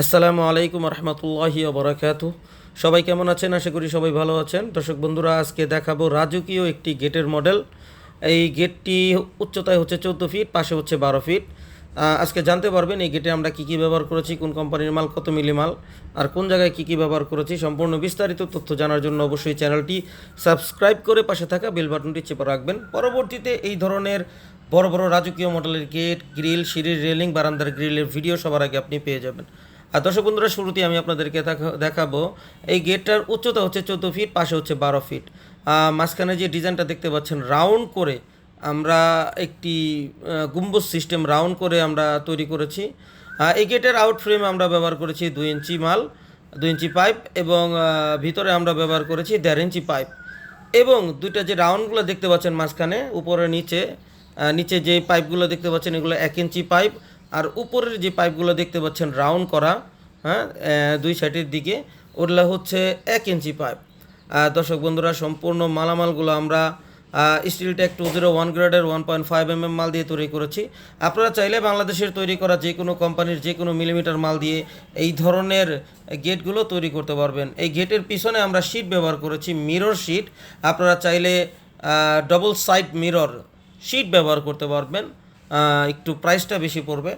আসসালামু আলাইকুম রহমতুল্লাহি বরাকাত। সবাই কেমন আছেন? আশা করি সবাই ভালো আছেন। দর্শক বন্ধুরা, আজকে দেখাবো রাজকীয় একটি গেটের মডেল। এই গেটটি উচ্চতায় হচ্ছে চোদ্দ ফিট, পাশে হচ্ছে বারো ফিট। আজকে জানতে পারবেন এই গেটে আমরা কী কী ব্যবহার করেছি, কোন কোম্পানির মাল, কত মিলি মাল, আর কোন জায়গায় কী কী ব্যবহার করেছি, সম্পূর্ণ বিস্তারিত তথ্য জানার জন্য অবশ্যই চ্যানেলটি সাবস্ক্রাইব করে পাশে থাকা বেল বাটনটি চেপে রাখবেন। পরবর্তীতে এই ধরনের বড় বড় রাজকীয় মডেলের গেট, গ্রিল, সিঁড়ির রেলিং, বারান্দার গ্রিলের ভিডিও সবার আগে আপনি পেয়ে যাবেন। আর দর্শক বন্ধুরা শুরুতে আমি আপনাদেরকে দেখা- দেখাবো, এই গেটটার উচ্চতা হচ্ছে চোদ্দ ফিট, পাশে হচ্ছে বারো ফিট। মাঝখানে যে ডিজাইনটা দেখতে পাচ্ছেন, রাউন্ড করে আমরা একটি গম্বুজ সিস্টেম রাউন্ড করে আমরা তৈরি করেছি। এই গেটের আউট ফ্রেম আমরা ব্যবহার করেছি দুই ইঞ্চি মাল, দুই ইঞ্চি পাইপ এবং ভিতরে আমরা ব্যবহার করেছি দেড় ইঞ্চি পাইপ। এবং দুইটা যে রাউন্ডগুলো দেখতে পাচ্ছেন মাঝখানে, উপরে নিচে নিচে যে পাইপগুলো দেখতে পাচ্ছেন, এগুলো এক ইঞ্চি পাইপ। আর উপরের যে পাইপগুলো দেখতে পাচ্ছেন রাউন্ড করা হ্যাঁ দুই সাইডের দিকে, ওগুলো হচ্ছে এক ইঞ্চি পাইপ। দর্শক বন্ধুরা, সম্পূর্ণ মালামালগুলো আমরা steel tech two zero one গ্রেডের one point five M M মাল দিয়ে তৈরি করেছি। আপনারা চাইলে বাংলাদেশের তৈরি করা যে কোনো কোম্পানির যে কোনো মিলিমিটার মাল দিয়ে এই ধরনের গেটগুলো তৈরি করতে পারবেন। এই গেটের পিছনে আমরা শীট ব্যবহার করেছি মিরর শীট আপনারা চাইলে ডবল সাইড মিরর শীট ব্যবহার করতে পারবেন। একটু প্রাইসটা বেশি পড়বে।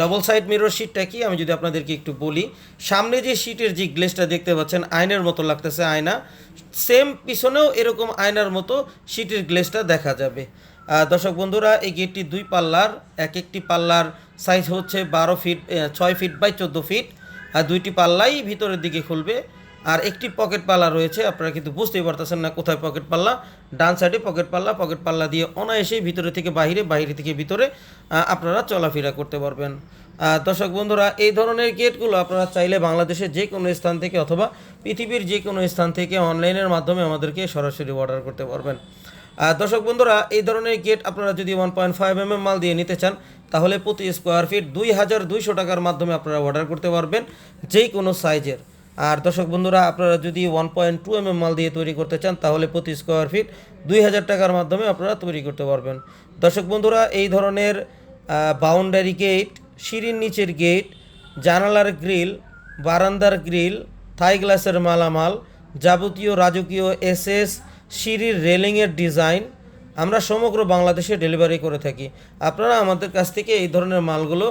ডবল সাইড মিরর শিটটা কি? আমি যদি আপনাদেরকে একটু বলি, সামনে যে শিটের যে গ্লেসটা দেখতে পাচ্ছেন, আয়নার মতো লাগতেছে আয়না। সেম পিছনেও এরকম আয়নার মতো শিটের গ্লেসটা দেখা যাবে। দর্শক বন্ধুরা, এই গেটটি দুই পাল্লার, এক একটি পাল্লার সাইজ হচ্ছে বারো ফিট ছয় ফিট বাই চোদ্দ ফিট আর দুইটি পাল্লাই ভিতরের দিকে খুলবে। আর একটি পকেট পাল্লা রয়েছে, আপনারা কিন্তু বুঝতেই পারতেছেন না কোথায় পকেট পাল্লা ডান সাইডে পকেট পাল্লা পকেট পাল্লা দিয়ে অনায়াসেই ভিতরে থেকে বাইরে বাইরে থেকে ভিতরে আপনারা চলাফেরা করতে পারবেন। দর্শক বন্ধুরা, এই ধরনের গেটগুলো আপনারা চাইলে বাংলাদেশের যে কোনো স্থান থেকে অথবা পৃথিবীর যে কোনো স্থান থেকে অনলাইনের মাধ্যমে আমাদেরকে সরাসরি অর্ডার করতে পারবেন। দর্শক বন্ধুরা, এই ধরনের গেট আপনারা যদি ওয়ান পয়েন্ট ফাইভ এম মাল দিয়ে নিতে চান, তাহলে প্রতি স্কোয়ার ফিট দুই হাজার দুইশো টাকার মাধ্যমে আপনারা অর্ডার করতে পারবেন যেই কোনো সাইজের আর দর্শক বন্ধুরা, আপনারা যদি ওয়ান পয়েন্ট টু এম মাল দিয়ে তৈরি করতে চান, তাহলে প্রতি স্কোয়ার ফিট দুই হাজার টাকার মাধ্যমে আপনারা তৈরি করতে পারবেন। দর্শক বন্ধুরা, এই ধরনের বাউন্ডারি গেট সিঁড়ির নিচের গেট জানালার গ্রিল বারান্দার গ্রিল থাই গ্লাসের মালামাল, যাবতীয় রাজকীয় এসএস সিঁড়ির রেলিংয়ের ডিজাইন আমরা সমগ্র বাংলাদেশে ডেলিভারি করে থাকি। আপনারা আমাদের কাছ থেকে এই ধরনের মালগুলো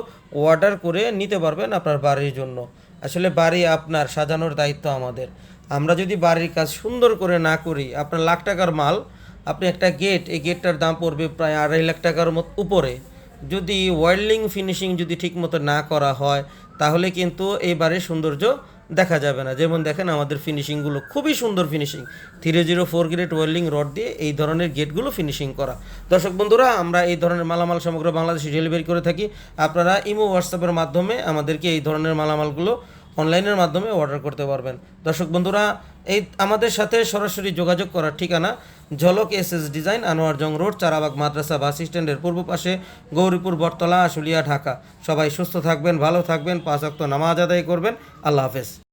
অর্ডার করে নিতে পারবেন আপনার বাড়ির জন্য। আসলে বাড়ি আপনার, সাজানোর দায়িত্ব আমাদের। আমরা যদি বাড়ির কাজ সুন্দর করে না করি, আপনার লাখ টাকার মাল, আপনি একটা গেট এই গেটটার দাম পড়বে প্রায় আড়াই লাখ টাকার মতো উপরে। যদি ওয়েল্ডিং ফিনিশিং যদি ঠিকমতো না করা হয়, তাহলে কিন্তু এই বাড়ির সৌন্দর্য দেখা যাবে না। যেমন দেখেন আমাদের ফিনিশিংগুলো খুবই সুন্দর finishing three zero four grade welding rod দিয়ে এই ধরনের গেটগুলো ফিনিশিং করা। দর্শক বন্ধুরা, আমরা এই ধরনের মালামাল সমগ্র বাংলাদেশে ডেলিভারি করে থাকি। আপনারা ইমো হোয়াটসঅ্যাপের মাধ্যমে আমাদেরকে এই ধরনের মালামালগুলো অনলাইনের মাধ্যমে অর্ডার করতে পারবেন। দর্শক বন্ধুরা, এই আমাদের সাথে সরাসরি যোগাযোগ করার ঠিকানা Jhalak S S design, Anwar Jang road, Charabag মাদ্রাসা বাস স্ট্যান্ডের পূর্ব পাশে, গৌরীপুর, বটতলা, আশুলিয়া, ঢাকা। সবাই সুস্থ থাকবেন, ভালো থাকবেন, পাঁচ অক্ত নামাজ আদায় করবেন। আল্লাহ হাফেজ।